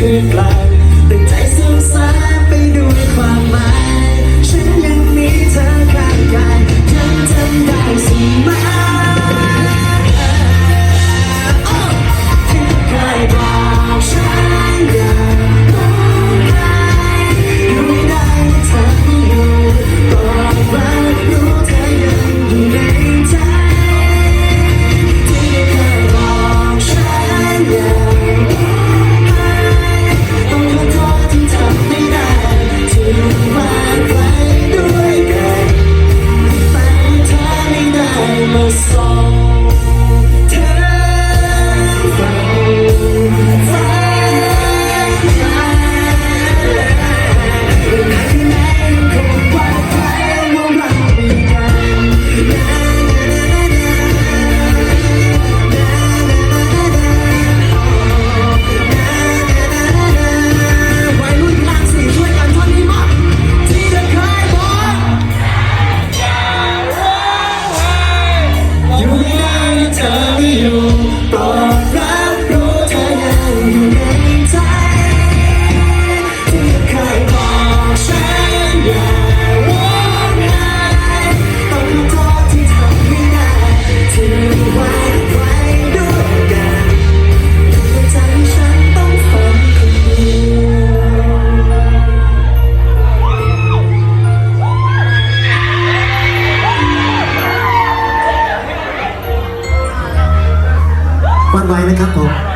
could fly. ไว้นะครับผม